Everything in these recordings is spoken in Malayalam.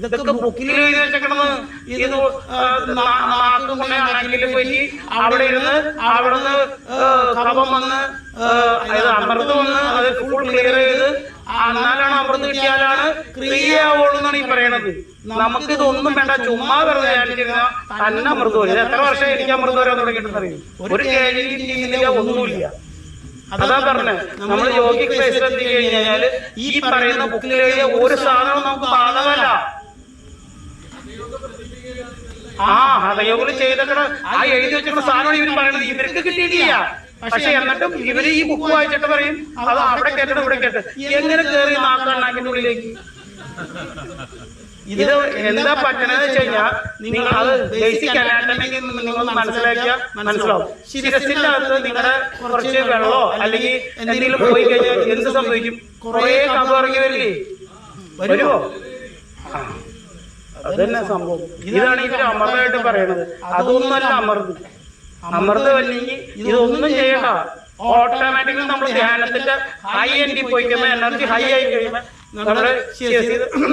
ഇതൊക്കെ ബുക്കിൽ എഴുതി വെച്ചേക്കണത് ഇത് നാക്ക് കൊണ്ട് പോയി അവിടെ ഇരുന്ന് അവിടുന്ന് കഫം വന്ന് അമൃത് വന്ന് അത് ഫുൾ ക്ലിയർ ചെയ്ത് എന്നാലാണ് അമൃത് കിട്ടിയാലാണ് ക്രിയ ആവുള്ളൂ എന്നാണ് ഈ പറയണത്. നമുക്ക് ഇതൊന്നും വേണ്ട ചുമ്മാ വെറുതെ തന്നെ അമൃത് വരും എത്ര വർഷം എനിക്ക് അമൃത് വരാൻ തുടങ്ങിയിട്ടുണ്ടറിയും ഒരു ഒന്നുമില്ല. അതാ പറഞ്ഞത്. നമ്മൾ യോഗിക് ബേസിൽ എത്തി കഴിഞ്ഞാൽ ഈ പറയുന്ന ബുക്കിൽ എഴുതിയ ഒരു സാധനവും നമുക്ക് ബാധകമല്ല ആ ഹതയോഗ ചെയ്തക്കണ ആ എഴുതി വെച്ചിട്ടുള്ള സാധനമാണ് ഇവർ പറയുന്നത്. ഇവർക്ക് കിട്ടിയിട്ടില്ല. പക്ഷെ എന്നിട്ടും ഇവർ ഈ ബുക്ക് വായിച്ചിട്ട് പറയും അത് അവിടെ കേട്ടിട്ട് ഇവിടെ കേട്ട്. എങ്ങനെ കയറി നാക്കണ്ണാക്കിന്റെ ഉള്ളിലേക്ക്? ഇത് എന്താ പറ്റണെന്ന് വെച്ച് കഴിഞ്ഞാൽ നിങ്ങൾ അത് ബേസിക് അനാട്ടമിക്ക് നിങ്ങൾ മനസ്സിലാക്കിയാൽ മനസ്സിലാവും. ശിരസിന്റെ അകത്ത് നിങ്ങളുടെ കുറച്ച് വെള്ളമോ അല്ലെങ്കിൽ എന്തെങ്കിലും പോയി കഴിഞ്ഞാൽ എന്ത് സംഭവിക്കും? കുറെ കഥ ഇറങ്ങി വരില്ലേ? വരുമോ? ആ. അതന്നെ സംഭവം. ഇതാണ് ഇവർ അമൃതമായിട്ട് പറയണത് അതൊന്നുമല്ല അമൃത്. അമൃതം. അല്ലെങ്കിൽ ഇതൊന്നും ചെയ്യണ്ട. ഓട്ടോമാറ്റിക്കലി നമ്മൾ ധ്യാനത്തിന്റെ ഹൈ എൻഡിൽ പോയി കഴിയുമ്പോൾ എനർജി ഹൈ ആയി കഴിയുമ്പോൾ നമ്മുടെ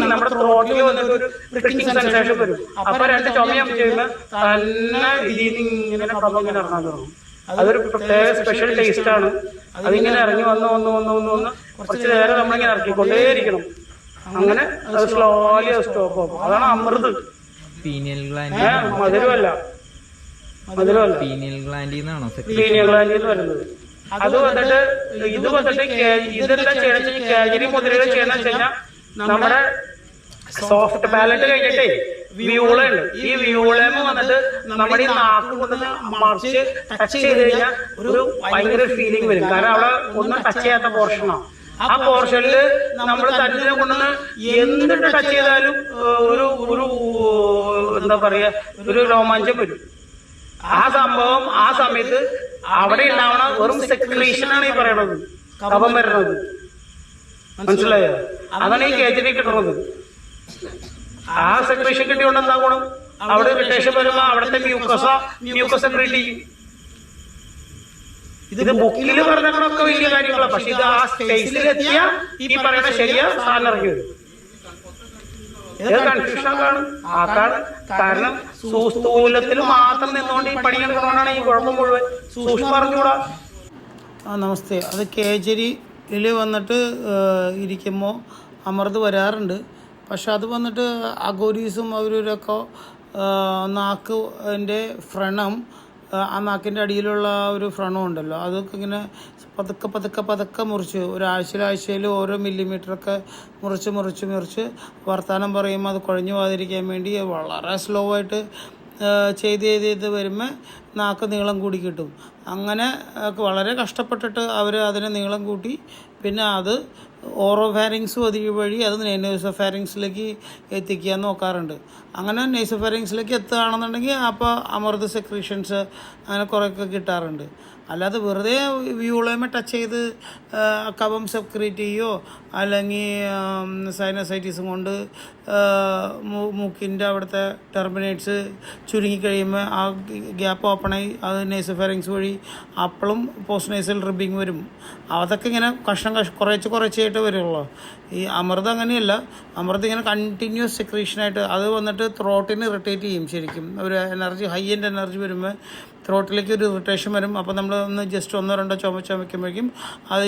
നമ്മുടെ ത്രോട്ടിൽ വന്നിട്ട് ഒരു പ്രിക്കിംഗ് സെൻസേഷൻ വരും. അപ്പൊ രണ്ട് ചുമയം ചെയ്യുമ്പോൾ തന്നെ ഇതിൽ ഇങ്ങനെ കഫം ഇങ്ങനെ ഇറങ്ങാൻ തുടങ്ങും. അതൊരു പ്രത്യേക സ്പെഷ്യൽ ടേസ്റ്റ് ആണ്. അതിങ്ങനെ ഇറങ്ങി വന്ന് വന്ന് വന്ന് വന്ന് വന്ന് കുറച്ച് നേരം നമ്മളിങ്ങനെ ഇറക്കിക്കൊണ്ടേയിരിക്കണം. അങ്ങനെ അത് സ്ലോലി സ്റ്റോപ്പ് ആക്കും. അതാണ് അമൃത്. പീനിയൽ ഗ്ലാൻഡ് ഏ മധുരമല്ല. മധുരമല്ല. പീനിയൽ ഗ്ലാൻഡിൽ നിന്നാണോ ലീനിയർ ഗ്ലാൻഡിൽ വരുന്നത് അത് വന്നിട്ട് ഇത് വന്നിട്ട് ഇതെല്ലാം വെച്ചാൽ കാജരി മുദ്രകൾ ചെയ്യണമെന്ന് വെച്ച് കഴിഞ്ഞാൽ നമ്മുടെ സോഫ്റ്റ് പാലറ്റ് കഴിഞ്ഞിട്ടേ വ്യൂള ഉണ്ട്. ഈ വ്യൂളേമ വന്നിട്ട് നമ്മുടെ ഈ നാക്ക് കൊണ്ട് മറിച്ച് ടച്ച് ചെയ്ത് കഴിഞ്ഞാൽ ഒരു ഭയങ്കര ഫീലിംഗ് വരും. കാരണം അവിടെ ഒന്നും ടച്ച് ചെയ്യാത്ത പോർഷനാണ് ആ പോർഷനിൽ നമ്മൾ തന്നെ കൊണ്ടുവന്ന് എന്ത് ടച്ച് ചെയ്താലും ഒരു ഒരു എന്താ പറയാ ഒരു രോമാഞ്ചം വരും. ആ സംഭവം ആ സമയത്ത് അവിടെ ഉണ്ടാവണ വെറും സെക്രീഷൻ ആണ് ഈ പറയണത്. കപം വരണത്. മനസ്സിലായോ? അതാണ് ഈ കേജിനെ കിട്ടുന്നത് ആ സെക്രീഷൻ കിട്ടിയോണ്ട് എന്താ ഗുണം? അവിടെ വിട്ടേഷൻ വരുമ്പോ അവിടുത്തെ മ്യൂക്കസ മ്യൂക്കസ് ക്രീറ്റ് ചെയ്യും. ഇത് ബുക്കിൽ പറഞ്ഞതൊക്കെ വലിയ കാര്യങ്ങളാണ് പക്ഷെ ഇത് ആ സ്പേസിൽ എത്തിയ ഈ പറയുന്ന ശരിയാ വരും. ഇത് കൺഫ്യൂഷൻ ആക്കാണ്. കാരണം സുസ്ഥൂലത്തിൽ മാത്രം നിന്നുകൊണ്ട് ഈ പണി എടുക്കണോണ്ടാണ് ഈ കുഴപ്പം മുഴുവൻ. സൂക്ഷ്മം പറഞ്ഞുകൂടാ ആ നമസ്തേ. അത് കേജരിയിൽ വന്നിട്ട് ഇരിക്കുമ്പോൾ അമൃത് വരാറുണ്ട്. പക്ഷെ അത് വന്നിട്ട് അഗോരീസും അവരൊക്കെ നാക്ക് എന്റെ ഫ്രണം ആ, നാക്കിന്റെ അടിയിലുള്ള ഒരു ഫ്രണം ഉണ്ടല്ലോ. അതൊക്കെ ഇങ്ങനെ പതുക്കെ പതുക്കെ പതുക്കെ മുറിച്ച് ഒരാഴ്ചയിലാഴ്ചയിൽ ഓരോ മില്ലിമീറ്ററൊക്കെ മുറിച്ച് മുറിച്ച് മുറിച്ച് വർത്തമാനം പറയുമ്പോൾ അത് കുഴഞ്ഞു പോകാതിരിക്കാൻ വേണ്ടി വളരെ സ്ലോ ആയിട്ട് ചെയ്ത് ചെയ്ത് ചെയ്ത് വരുമ്പോൾ നാക്ക് നീളം കൂടി കിട്ടും. അങ്ങനെ വളരെ കഷ്ടപ്പെട്ടിട്ട് അവർ അതിനെ നീളം കൂട്ടി പിന്നെ അത് ഓറോ ഫാരിങ്സ് വഴി അത് നെയ്സോ ഫാരിങ്സിലേക്ക് എത്തിക്കാൻ നോക്കാറുണ്ട്. അങ്ങനെ നെയ്സോ ഫാരിങ്സിലേക്ക് എത്തുകയാണെന്നുണ്ടെങ്കിൽ അപ്പോൾ അമൃത സെക്രീഷൻസ് അങ്ങനെ കുറേയൊക്കെ കിട്ടാറുണ്ട്. അല്ലാതെ വെറുതെ വ്യൂളേമ ടച്ച് ചെയ്ത് കവം സെക്രീറ്റ് ചെയ്യോ അല്ലെങ്കിൽ സൈനസൈറ്റിസും കൊണ്ട് മൂക്കിന്റെ അവിടുത്തെ ടെർമിനേറ്റ്സ് ചുരുങ്ങി കഴിയുമ്പോൾ ആ ഗ്യാപ്പ് ഓപ്പണായി അത് നേസഫെറിങ്സ് വഴി അപ്പോഴും പോസ്റ്റ് നേസൽ റിബിങ് വരും. അതൊക്കെ ഇങ്ങനെ കഷ്ണം കഷ കുറച്ച് കുറച്ചായിട്ട് വരുള്ളൂ. ഈ അമൃതം അങ്ങനെയല്ല അമൃതം ഇങ്ങനെ കണ്ടിന്യൂസ് സെക്രീഷനായിട്ട് അത് വന്നിട്ട് ത്രോട്ടിന് ഇറിറ്റേറ്റ് ചെയ്യും ശരിക്കും. ഒരു എനർജി ഹൈ എൻഡ് എനർജി വരുമ്പോൾ ത്രോട്ടിലേക്ക് ഒരു ഇറിറ്റേഷൻ വരും. അപ്പോൾ നമ്മൾ ഒന്ന് ജസ്റ്റ് ഒന്നോ രണ്ടോ ചുമ ചുമയ്ക്കുമ്പോഴേക്കും അത്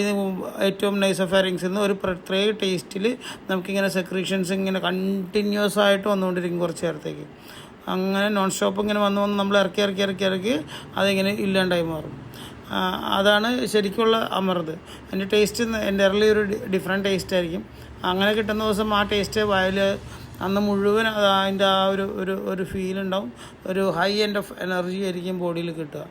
ഏറ്റവും നൈസ് ഫയറിങ്സ് നിന്ന് ഒരു പ്രത്യേക ടേസ്റ്റിൽ നമുക്കിങ്ങനെ സെക്രീഷൻസ് ഇങ്ങനെ കണ്ടിന്യൂസ് ആയിട്ട് വന്നുകൊണ്ടിരിക്കും കുറച്ച് നേരത്തേക്ക്. അങ്ങനെ നോൺ സ്റ്റോപ്പ് ഇങ്ങനെ വന്ന് വന്ന് നമ്മൾ ഇറക്കി ഇറക്കി ഇറക്കി ഇറക്കി അതിങ്ങനെ ഇല്ലാണ്ടായി മാറും. അതാണ് ശരിക്കുള്ള അമൃത്. അതിന്റെ ടേസ്റ്റ് എന്റെ ഇറലി ഒരു ഡിഫറെന്റ് ടേസ്റ്റ് ആയിരിക്കും. അങ്ങനെ കിട്ടുന്ന ദിവസം ആ ടേസ്റ്റ് വയൽ അന്ന് മുഴുവൻ അത് അതിന്റെ ആ ഒരു ഒരു ഒരു ഫീൽ ഉണ്ടാവും. ഒരു ഹൈ എൻഡ് ഓഫ് എനർജി ആയിരിക്കും ബോഡിയിൽ കിട്ടുക.